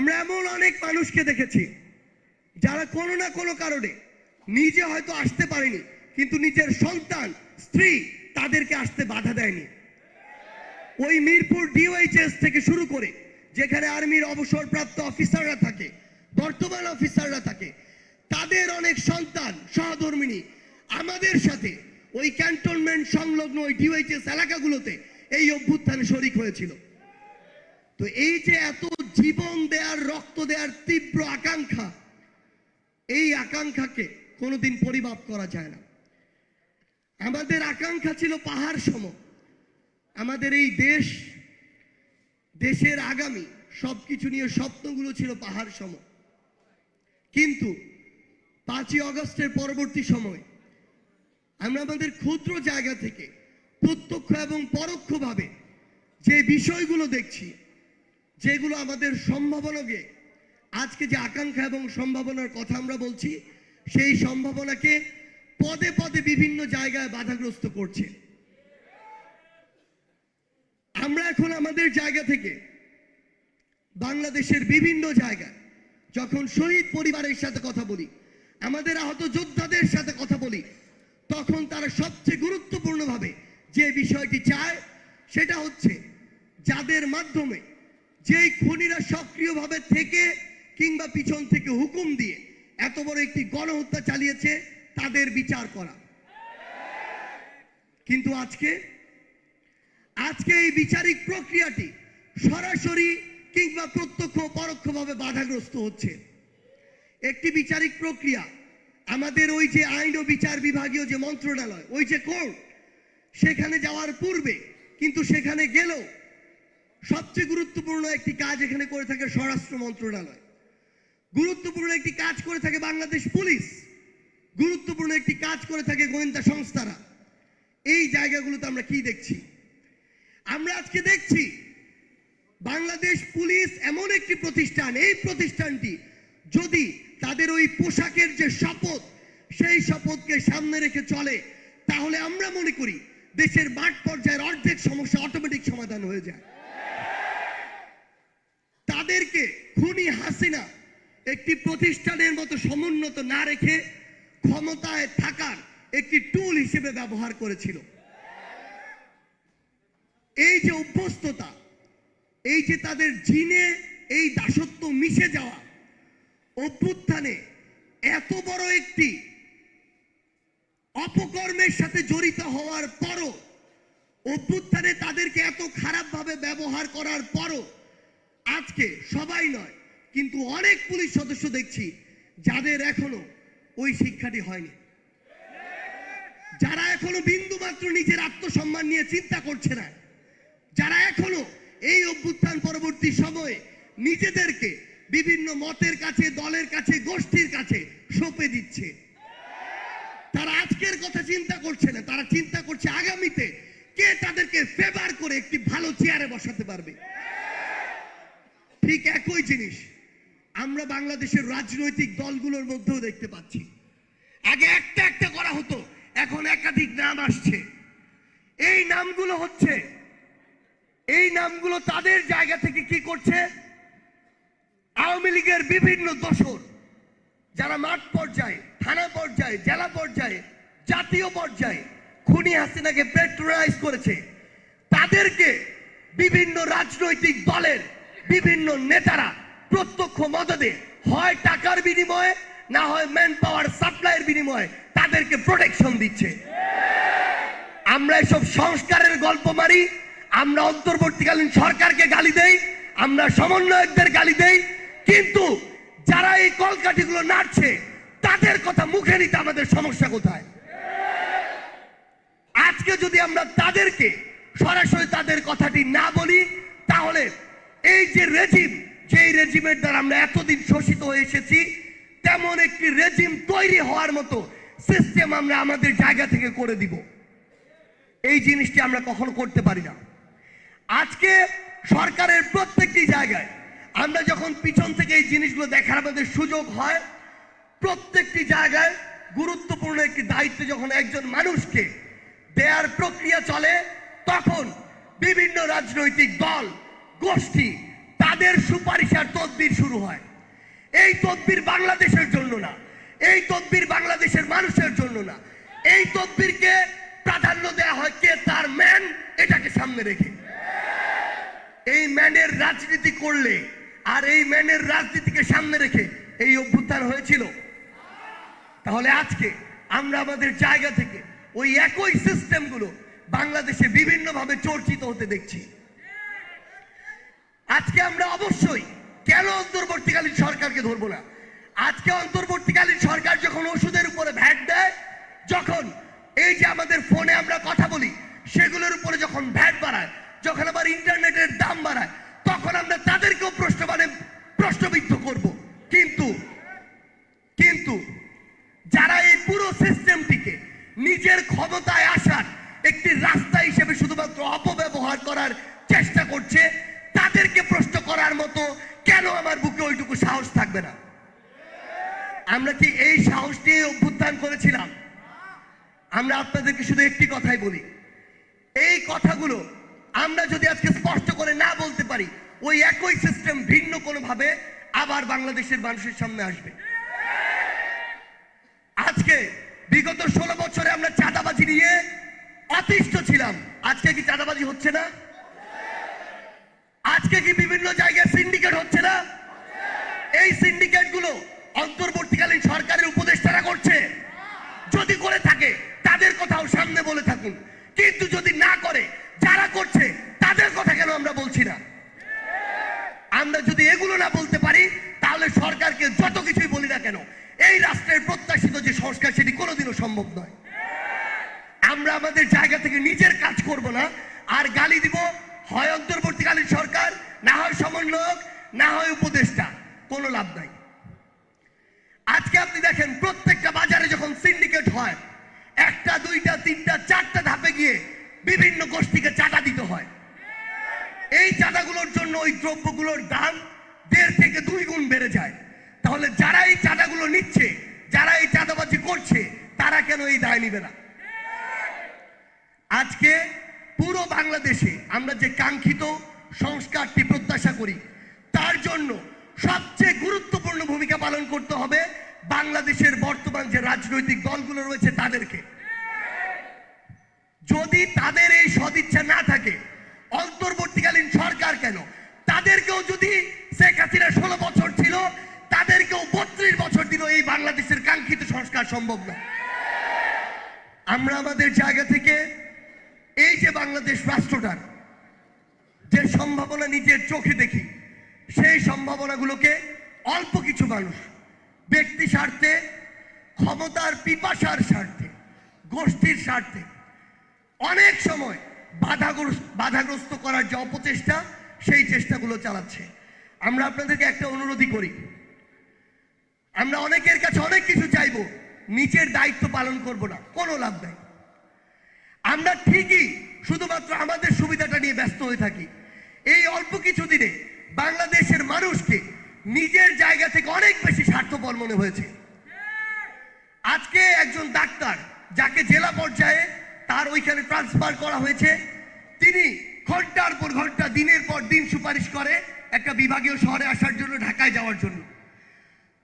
আমরা এমন অনেক মানুষকে দেখেছি, যারা কোনো না কোনো কারণে নিজে হয়তো আসতে পারেনি, কিন্তু নিজের সন্তান, স্ত্রী তাদেরকে আসতে বাধা দেয়নি। ওই মিরপুর ডিওএইচএস থেকে শুরু করে, যেখানে আর্মির অবসরপ্রাপ্ত অফিসাররা থাকে, বর্তমান অফিসাররা থাকে, তাদের অনেক সন্তান, সহধর্মিনী, আমাদের সাথে ওই ক্যান্টনমেন্ট সংলগ্ন ওই ডিওএইচএস এলাকাগুলোতে এই অভ্যুত্থানে শরিক হয়েছিল। তো এই যে এত জীবন দেয়ার, রক্ত দেওয়ার তীব্র আকাঙ্ক্ষা, এই আকাঙ্ক্ষাকে কোনোদিন পরিমাপ করা যায় না। আমাদের আকাঙ্ক্ষা ছিল পাহাড় সম। আমাদের এই দেশ, দেশের আগামী সবকিছু নিয়ে স্বপ্নগুলো ছিল পাহাড় সম। কিন্তু পাঁচই অগস্টের পরবর্তী সময় আমরা আমাদের ক্ষুদ্র জায়গা থেকে প্রত্যক্ষ এবং পরোক্ষভাবে যে বিষয়গুলো দেখছি যেগুলো আমাদের সম্ভাবনাকে, আজকে যে আকাঙ্ক্ষা এবং সম্ভাবনার কথা আমরা বলছি, সেই সম্ভাবনাকে পদে পদে বিভিন্ন জায়গায় বাধাগ্রস্ত করছে। আমরা এখন আমাদের জায়গা থেকে বাংলাদেশের বিভিন্ন জায়গায় যখন শহীদ পরিবারের সাথে কথা বলি, আমাদের আহত যোদ্ধাদের সাথে কথা বলি, তখন তারা সবচেয়ে গুরুত্বপূর্ণভাবে যে বিষয়টি চায়, সেটা হচ্ছে যাদের মাধ্যমে যেই খুনিরা সক্রিয়ভাবে থেকে কিংবা পিছন থেকে হুকুম দিয়ে এত বড় একটি গণহত্যা চালিয়েছে, তাদের বিচার করা। কিন্তু আজকে আজকে এই বিচারিক প্রক্রিয়াটি সরাসরি কিংবা প্রত্যক্ষ পরোক্ষভাবে বাধাগ্রস্ত হচ্ছে। একটি বিচারিক প্রক্রিয়া, আমাদের ওই যে আইন ও বিচার বিভাগীয় যে মন্ত্রণালয়, ওই যে কোর্ট, সেখানে যাওয়ার পূর্বে, কিন্তু সেখানে গেলেও সবচেয়ে গুরুত্বপূর্ণ একটি কাজ এখানে করে থাকে স্বরাষ্ট্র মন্ত্রণালয়। গুরুত্বপূর্ণ একটি কাজ করে থাকে বাংলাদেশ পুলিশ। গুরুত্বপূর্ণ একটি কাজ করে থাকে গোয়েন্দা সংস্থারা। এই জায়গাগুলোতে আমরা কি দেখছি? আমরা আজকে দেখছি বাংলাদেশ পুলিশ এমন একটি প্রতিষ্ঠান, এই প্রতিষ্ঠানটি যদি তাদের ওই পোশাকের যে শপথ, সেই শপথকে সামনে রেখে চলে, তাহলে আমরা মনে করি দেশের মাঠ পর্যায়ের অর্ধেক সমস্যা অটোমেটিক সমাধান হয়ে যায় তাদেরকে খুনি হাসিনা একটি প্রতিষ্ঠানের মতো সমুন্নত না রেখে ক্ষমতায় থাকার একটি টুল হিসেবে ব্যবহার করেছিল। এই যে অভ্যস্ততা, এই যে তাদের জিনে এই দাসত্ব মিশে যাওয়া, অভ্যুত্থানে এত বড় একটি অপকর্মের সাথে জড়িত হওয়ার পরও, অভ্যুত্থানে তাদেরকে এত খারাপভাবে ব্যবহার করার পরও আজকে সবাই নয় কিন্তু অনেক পুলিশ সদস্য দেখছি যাদের এখনও ওই শিক্ষাটি হয়নি। যারা এখনও বিন্দু মাত্র নিজের আত্মসম্মান নিয়ে চিন্তা করছে না, যারা এখনও এই অভ্যুত্থান পরবর্তী সময়ে নিজেদেরকে বিভিন্ন মতের কাছে, দলের কাছে, গোষ্ঠীর কাছে সঁপে দিচ্ছে। তারা আজকের কথা চিন্তা করছে না, তারা চিন্তা করছে আগামীতে কে তাদেরকে ফেভার করে একটি ভালো চেয়ারে বসাতে পারবে। ঠিক একই জিনিস আমরা বাংলাদেশের রাজনৈতিক দলগুলোর মধ্যেও দেখতে পাচ্ছি। আগে একটা একটা করা হতো, এখন একাধিক নাম আসছে। এই নামগুলো হচ্ছে, এই নামগুলো তাদের জায়গা থেকে কি করছে? আওয়ামী লীগের বিভিন্ন দোসর যারা মাঠ পর্যায়ে, থানা পর্যায়ে, জেলা পর্যায়ে, জাতীয় পর্যায়ে খুনি হাসিনাকে পেট্রোলাইজ করেছে, তাদেরকে বিভিন্ন রাজনৈতিক দলের বিভিন্ন নেতারা প্রত্যক্ষ মদদে হয় টাকার বিনিময়ে, না হয় ম্যান পাওয়ার সাপ্লাইয়ের বিনিময়ে তাদেরকে প্রোটেকশন দিচ্ছে। আমরা এসব সংস্কারের গল্প মারি, আমরা অন্তর্বর্তীকালীন সরকারকে গালি দেই, আমরা সমন্বয়কদের গালি দেই, কিন্তু যারা এই কলকাঠিগুলো নাড়ছে, তাদের কথা মুখে নিতে আমাদের সমস্যা কোথায়? আজকে যদি আমরা তাদেরকে সরাসরি তাদের কথাটি না বলি, তাহলে এই যে রেজিম যেই রেজিমের দ্বারা আমরা এতদিন শোষিত হয়ে এসেছি, তেমন একটি রেজিম তৈরি হওয়ার মতো সিস্টেম আমরা আমাদের জায়গা থেকে করে দিব। এই জিনিসটি আমরা কখনো করতে পারি না। আজকে সরকারের প্রত্যেকটি জায়গায় আমরা যখন পিছন থেকে এই জিনিসগুলো দেখার আমাদের সুযোগ হয়, প্রত্যেকটি জায়গায় গুরুত্বপূর্ণ একটি দায়িত্ব যখন একজন মানুষকে দেয়ার প্রক্রিয়া চলে, তখন বিভিন্ন রাজনৈতিক দল, গোষ্ঠী তাদের সুপারিশ আর তদবির শুরু হয়। এই তদবির বাংলাদেশের জন্য না। এই তদবির বাংলাদেশের মানুষের জন্য না। এই তদবিরকে প্রাধান্য দেওয়া হয় কে? তার ম্যান। এটাকে সামনে রেখে। এই ম্যানের রাজনীতি করলে আর এই ম্যানের রাজনীতিকে সামনে রেখে এই অভ্যুত্থান হয়েছিল। তাহলে আজকে আমরা আমাদের জায়গা থেকে ওই একই সিস্টেমগুলো বাংলাদেশে বিভিন্নভাবে চর্চিত হতে দেখছি। আজকে আমরা অবশ্যই কেন অন্তর্বর্তীকালীন সরকারকে ধরবো না? আজকে অন্তর্বর্তীকালীন সরকার যখন ওষুধের উপরে ভ্যাট দেয়, যখন এই যে আমাদের ফোনে আমরা কথা বলি, সেগুলোর উপরে যখন ভ্যাট বাড়ায়, যখন আবার ইন্টারনেটের দাম বাড়ায়, তখন আমরা তাদেরকেও প্রশ্ন মানে প্রশ্নবিদ্ধ করব। কিন্তু কিন্তু যারা এই পুরো সিস্টেমটিকে নিজের ক্ষমতায় আসার একটি রাস্তা হিসেবে শুধুমাত্র অপব্যবহার করার চেষ্টা করছে তাদেরকে প্রশ্ন করার মতো কেন আমার বুকে ওইটুকু সাহস থাকবে না? আমরা কি এই সাহস নিয়ে অভ্যুত্থান করেছিলাম? আমরা আপনাদেরকে শুধু একটি কথাই বলি। এই কথাগুলো আমরা যদি আজকে স্পষ্ট করে না বলতে পারি, ওই একই সিস্টেম ভিন্ন কোনোভাবে আবার বাংলাদেশের মানুষের সামনে আসবে। আজকে বিগত ষোলো বছরে আমরা চাঁদাবাজি নিয়ে অতিষ্ঠ ছিলাম। আজকে কি চাঁদাবাজি হচ্ছে না? আজকে কি বিভিন্ন জায়গায় সিন্ডিকেট হচ্ছে না? এই সিন্ডিকেটগুলো অন্তর্বর্তীকালীন সরকারের উপদেষ্টারা করছে। যদি করে থাকে, তাদের কথাও সামনে বলে থাকুন। কিন্তু যদি না করে, যারা করছে, তাদের কথা কেন আমরা বলছি না? আমরা যদি এগুলো না বলতে পারি, তাহলে সরকারকে যত কিছুই বলি না কেন, এই রাষ্ট্রের প্রত্যাশিত যে সংস্কার, সেটি কোনোদিনও সম্ভব নয়। আমরা আমাদের জায়গা থেকে নিজের কাজ করব না, আর গালি দিব হয় অন্তর্বর্তীকালীন সরকার, না হয় সমন্বয়ক না হয় উপদেষ্টা। কোনো লাভ নাই। আজকে আপনি দেখেন, প্রত্যেকটা বাজারে যখন সিন্ডিকেট হয়, একটা, দুইটা, তিনটা, চারটা ধাপে গিয়ে বিভিন্ন গোষ্ঠীকে চাঁদা দিতে হয়। এই চাঁদাগুলোর জন্য ওই দ্রব্যগুলোর দাম দেড় থেকে দুই গুণ বেড়ে যায়। তাহলে যারা এই চাঁদাগুলো নিচ্ছে, যারা এই চাঁদাবাজি করছে, তারা কেন এই দায় নিবে না? আজকে পুরো বাংলাদেশে আমরা যে কাঙ্ক্ষিত সংস্কারটি প্রত্যাশা করি, তার জন্য সবচেয়ে গুরুত্বপূর্ণ ভূমিকা পালন করতে হবে বাংলাদেশের বর্তমান যে রাজনৈতিক দলগুলো রয়েছে তাদেরকে। যদি তাদের এই সদিচ্ছা না থাকে, অন্তর্বর্তীকালীন সরকার কেন? তাদেরকেও যদি শেখ হাসিনা ষোলো বছর ছিল, তাদেরকেও বত্রিশ বছর দিল এই বাংলাদেশের কাঙ্ক্ষিত সংস্কার সম্ভব না। আমরা আমাদের জায়গা থেকে এই যে বাংলাদেশ রাষ্ট্রটার যে সম্ভাবনা নিজের চোখে দেখি, সেই সম্ভাবনাগুলোকে অল্প কিছু মানুষ ব্যক্তি স্বার্থে, ক্ষমতার পিপাসার স্বার্থে, গোষ্ঠীর স্বার্থে অনেক সময় বাধাগ্রস্ত বাধাগ্রস্ত করার যে অপচেষ্টা, সেই চেষ্টাগুলো চালাচ্ছে। আমরা আপনাদেরকে একটা অনুরোধই করি। আমরা অনেকের কাছে অনেক কিছু চাইব, নিজের দায়িত্ব পালন করব না, কোনো লাভ নাই। আমরা ঠিকই শুধুমাত্র আমাদের সুবিধাটা নিয়ে ব্যস্ত হয়ে থাকি। এই অল্প কিছু দিনে বাংলাদেশের মানুষকে নিজের জায়গা থেকে অনেক বেশি স্বার্থপর মনে হয়েছে। আজকে একজন ডাক্তার যাকে জেলা পর্যায়ে তার ওইখানে ট্রান্সফার করা হয়েছে। তিনি ঘণ্টার পর ঘণ্টা, দিনের পর দিন সুপারিশ করে একটা বিভাগীয় শহরে আসার জন্য, ঢাকায় যাওয়ার জন্য।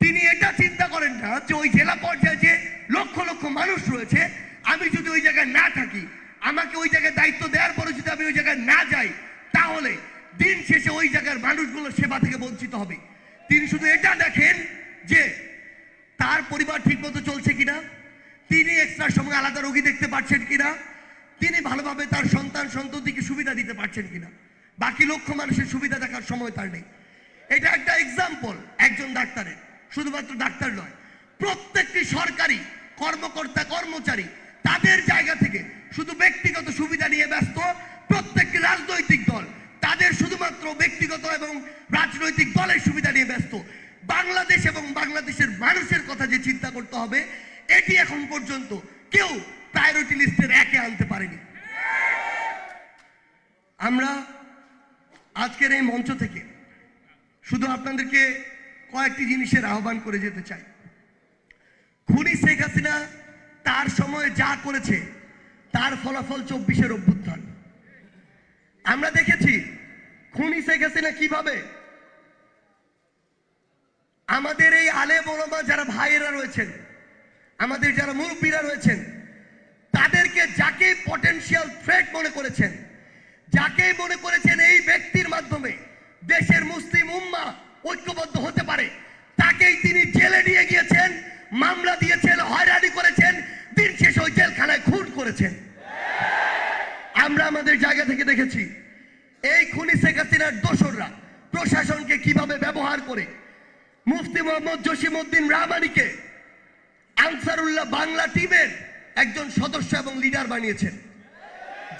তিনি এটা চিন্তা করেন না যে ওই জেলা পর্যায়ে যে লক্ষ লক্ষ মানুষ রয়েছে আমি যদি ওই জায়গায় না থাকি, আমাকে ওই জায়গায় দায়িত্ব দেওয়ার পরে যদি আমি ওই জায়গায় না যাই, তাহলে দিন শেষে ওই জায়গার মানুষগুলো সেবা থেকে বঞ্চিত হবে। তিনি শুধু এটা দেখেন যে, তার পরিবার ঠিকমতো চলছে কিনা, তিনি এক্সট্রা সময় আলাদা রোগী দেখতে পাচ্ছেন কিনা, তিনি ভালোভাবে তার সন্তান সন্ততিকে সুবিধা দিতে পারছেন কিনা। বাকি লক্ষ মানুষের সুবিধা দেখার সময় তার নেই। এটা একটা এক্সাম্পল একজন ডাক্তারের, শুধুমাত্র ডাক্তার নয়, প্রত্যেকটি সরকারি কর্মকর্তা কর্মচারী তাদের জায়গা থেকে শুধু ব্যক্তিগত সুবিধা নিয়ে ব্যস্ত প্রত্যেকটি রাজনৈতিক দল, তাদের শুধুমাত্র ব্যক্তিগত এবং রাজনৈতিক দলের সুবিধা নিয়ে ব্যস্ত। বাংলাদেশ এবং বাংলাদেশের মানুষের কথা যে চিন্তা করতে হবে, এটি এখন পর্যন্ত কেউ প্রায়োরিটি লিস্টের একে আনতে পারেনি। আমরা আজকের এই মঞ্চ থেকে শুধু আপনাদেরকে কয়েকটি জিনিসের আহ্বান করে যেতে চাই। খুনি শেখ হাসিনা তার সময়ে যা করেছে, তার ফলাফল চব্বিশের অভ্যুত্থান। আমরা দেখেছি, খুনি শেখ হাসিনা কীভাবে? আমাদের এই আলে বলমা যারা ভাইয়েরা রয়েছেন, আমাদের যারা মুরব্বীরা রয়েছেন, তাদেরকে যাকে পটেনশিয়াল থ্রেট মনে করেছেন, যাকে মনে করেছেন এই ব্যক্তির মাধ্যমে দেশের মুসলিম উম্মা ঐক্যবদ্ধ হতে পারে, তাকেই তিনি জেলে নিয়ে গিয়েছেন, মামলা দিয়েছেন, হয়রানি করেছেন দিন শেষ ওই জেলখানায় খুন করেছেন আমরা আমাদের জায়গা থেকে দেখেছি, এই খুনি শেখ হাসিনার দোসররা প্রশাসনকে কীভাবে ব্যবহার করে। মুফতি মোহাম্মদ জসিমউদ্দিন রাহমানিকে আনসারুল্লাহ বাংলা টিমের একজন সদস্য এবং লিডার বানিয়েছেন।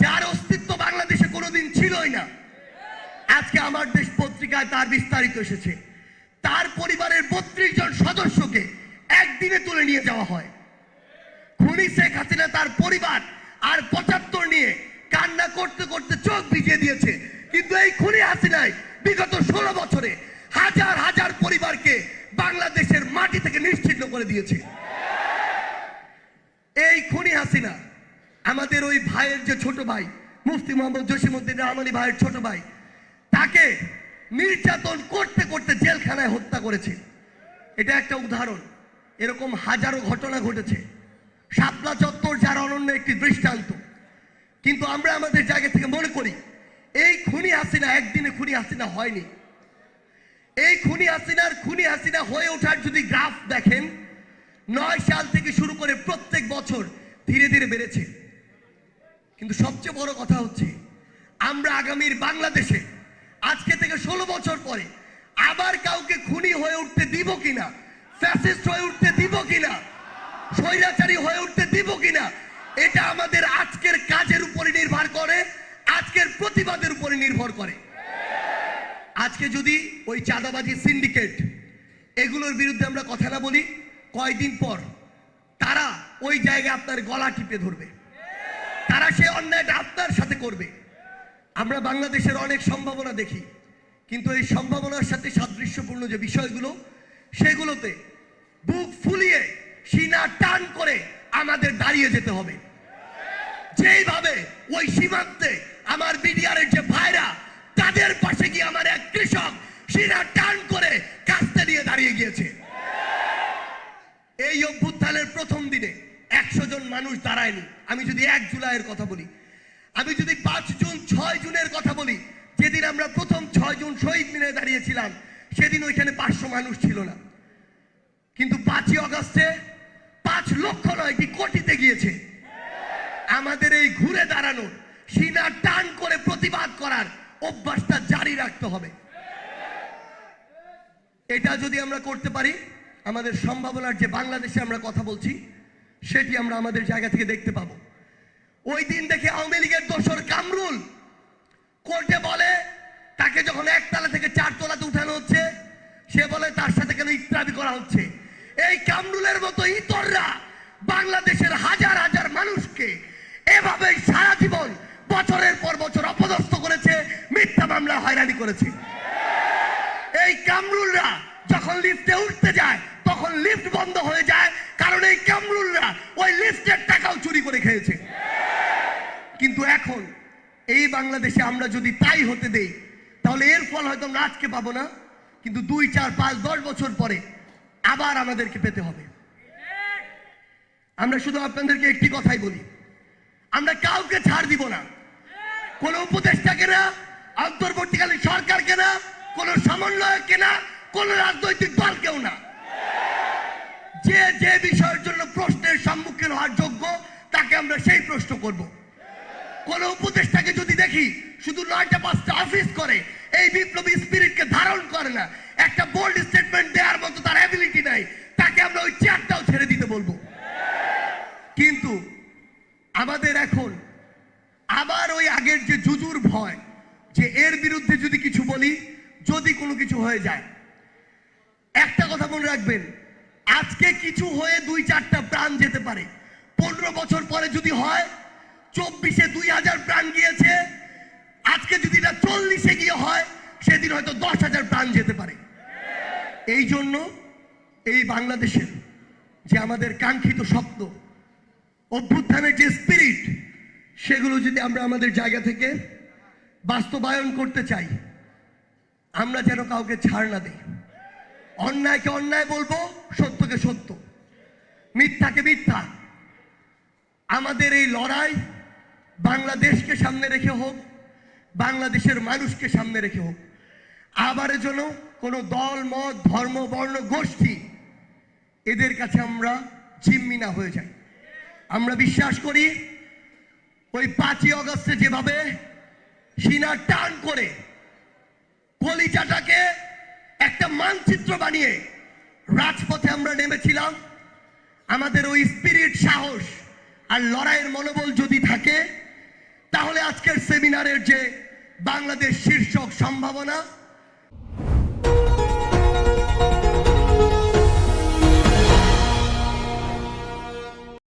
যার অস্তিত্ব বাংলাদেশে কোনোদিন ছিলই না। আজকে আমার দেশ পত্রিকায় তার বিস্তারিত এসেছে। তার পরিবারের বত্রিশ জন সদস্যকে একদিনে তুলে নিয়ে যাওয়া হয়। খুনি শেখ হাসিনা তার পরিবার আর পঁচাত্তর নিয়ে কান্না করতে করতে চোখ ভিজিয়ে দিয়েছে। কিন্তু এই খুনি হাসিনায় বিগত ষোলো বছরে হাজার হাজার পরিবারকে বাংলাদেশের মাটি থেকে নিশ্চিহ্ন করে দিয়েছে। এই খুনি হাসিনা আমাদের ওই ভাইয়ের যে ছোট ভাই, মুফতি মোহাম্মদ জসিমউদ্দিন রহমানি ভাইয়ের ছোট ভাই, তাকে নির্যাতন করতে করতে জেলখানায় হত্যা করেছে। এটা একটা উদাহরণ। এরকম হাজারো ঘটনা ঘটেছে। শাপলা চত্বর যার অনন্য একটি দৃষ্টান্ত। কিন্তু আমরা আমাদের জায়গা থেকে মনে করি, এই খুনি হাসিনা একদিনে খুনি হাসিনা হয়নি। এই খুনি হাসিনার খুনি হাসিনা হয়ে ওঠার যদি গ্রাফ দেখেন, নয় সাল থেকে শুরু করে প্রত্যেক বছর ধীরে ধীরে বেড়েছে। কিন্তু সবচেয়ে বড় কথা হচ্ছে, আমরা আগামীর বাংলাদেশে আজকে থেকে ষোলো বছর পরে আবার কাউকে খুনি হয়ে উঠতে দিব কিনা, ফ্যাসিস্ট হয়ে উঠতে দিব কিনা স্বৈরাচারী হয়ে উঠতে দিব কিনা, এটা আমাদের আজকের কাজের উপরে নির্ভর করে, আজকের প্রতিবাদের উপরে নির্ভর করে। আজকে যদি ওই চাঁদাবাজি সিন্ডিকেট, এগুলোর বিরুদ্ধে আমরা কথা না বলি, কয়দিন পর তারা ওই জায়গায় আপনার গলা টিপে ধরবে। তারা সে অন্যায়টা আপনার সাথে করবে। আমরা বাংলাদেশের অনেক সম্ভাবনা দেখি, কিন্তু এই সম্ভাবনার সাথে সাদৃশ্যপূর্ণ যে বিষয়গুলো, সেগুলোতে বুক ফুলিয়ে সিনা টান করে আমাদের দাঁড়িয়ে যেতে হবে। যেইভাবে ওই সীমান্তে আমার বিডিআরের যে ভাইরা, তাদের পাশে গিয়ে আমার এক কৃষক সিনা টান করে কাস্তে নিয়ে দাঁড়িয়ে গিয়েছে। এই অভ্যুত্থানের প্রথম দিনে একশো জন মানুষ দাঁড়ায়নি। আমি যদি এক জুলাইয়ের কথা বলি, আমি যদি পাঁচ জুন, ছয় জুনের কথা বলি, যেদিন আমরা প্রথম ছয় জুন শহীদ মিনে দাঁড়িয়েছিলাম, সেদিন ওইখানে পাঁচশো মানুষ ছিল না। কিন্তু পাঁচই অগস্টে পাঁচ লক্ষ নয়, কি কোটিতে গিয়েছে? আমাদের এই ঘুরে দাঁড়ানো, সিনা টান করে প্রতিবাদ করার অভ্যাসটা জারি রাখতে হবে। এটা যদি আমরা করতে পারি, আমাদের সম্ভাবনার যে বাংলাদেশে আমরা কথা বলছি, সেটি আমরা আমাদের জায়গা থেকে দেখতে পাবো। ওই দিন দেখে আওয়ামী লীগের দোসর কামরুল কোর্টে বলে, তাকে যখন একতলা থেকে চার তলাতে উঠানো হচ্ছে, সে বলে তার সাথে কেন ইত্যাদি করা হচ্ছে? এই কামরুলের মতো ইতররা বাংলাদেশের হাজার হাজার মানুষকে এভাবে সারা জীবন বছরের পর বছর অপদস্থ করেছে, মিথ্যা মামলা হয়রানি করেছে। এই কামরুলরা যখন লিফটে উঠতে যায়, তখন লিফট বন্ধ হয়ে যায়, কারণ এই কামরুলরা ওই লিফটের টাকাও চুরি করে খেয়েছে। কিন্তু এখন এই বাংলাদেশে আমরা যদি তাই হতে দেই, তাহলে এর ফল হয়তো আমরা আজকে পাবো না, কিন্তু দুই, চার, পাঁচ, দশ বছর পরে আবার আমাদেরকে পেতে হবে। আমরা শুধু আপনাদেরকে একটি কথাই বলি। আমরা কাউকে ছাড় দিব না। কোন উপদেষ্টাকে না, অন্তর্বর্তীকালীন সরকারকে না, কোন সমন্বয়কে না, কোন রাজনৈতিক দলকেও না। যে যে বিষয়ের জন্য প্রশ্নের সম্মুখীন হওয়ার যোগ্য, তাকে আমরা সেই প্রশ্ন করব। কোন উপদেষ্টাকে যদি দেখি, শুধু নয়টা, পাঁচটা অফিস করে, এই বিপ্লবী স্পিরিটকে ধারণ করে না, একটা বোল্ড স্টেটমেন্ট দেওয়ার মতো তার অ্যাবিলিটি নাই, তাকে আমরা ওই চেয়ারটাও ছেড়ে দিতে বলব। কিন্তু আমাদের এখন আবার ওই আগের যে জুজুর ভয়, যে এর বিরুদ্ধে যদি কিছু বলি, যদি কোনো কিছু হয়ে যায়। একটা কথা মনে রাখবেন, আজকে কিছু হয়ে দুই চারটা প্রাণ যেতে পারে। পনেরো বছর পরে যদি হয় চব্বিশে দুই হাজার প্রাণ গিয়েছে। আজকে যদি এটা চল্লিশে গিয়ে হয়, সেদিন হয়তো দশ হাজার প্রাণ যেতে পারে। এই জন্য এই বাংলাদেশের যে আমাদের কাঙ্ক্ষিত স্বপ্ন, অভ্যুত্থানের যে স্পিরিট সেগুলো যদি আমরা আমাদের জায়গা থেকে বাস্তবায়ন করতে চাই, আমরা যেন কাউকে ছাড় না দিই। অন্যায়কে অন্যায় বলব, সত্যকে সত্য। মিথ্যাকে মিথ্যা। আমাদের এই লড়াই বাংলাদেশকে সামনে রেখে হোক, বাংলাদেশের মানুষকে সামনে রেখে হোক আবার যেন কোনো দল, মত, ধর্ম, বর্ণ, গোষ্ঠী এদের কাছে আমরা জিম্মি না হয়ে যাই। আমরা বিশ্বাস করি, ওই পাঁচই অগস্টে যেভাবে সিনা টান করে কলিজাটাকে একটা মানচিত্র বানিয়ে রাজপথে আমরা নেমেছিলাম, আমাদের ওই স্পিরিট, সাহস আর লড়াইয়ের মনোবল যদি থাকে তাহলে আজকের সেমিনারের যে বাংলাদেশ শীর্ষক সম্ভাবনা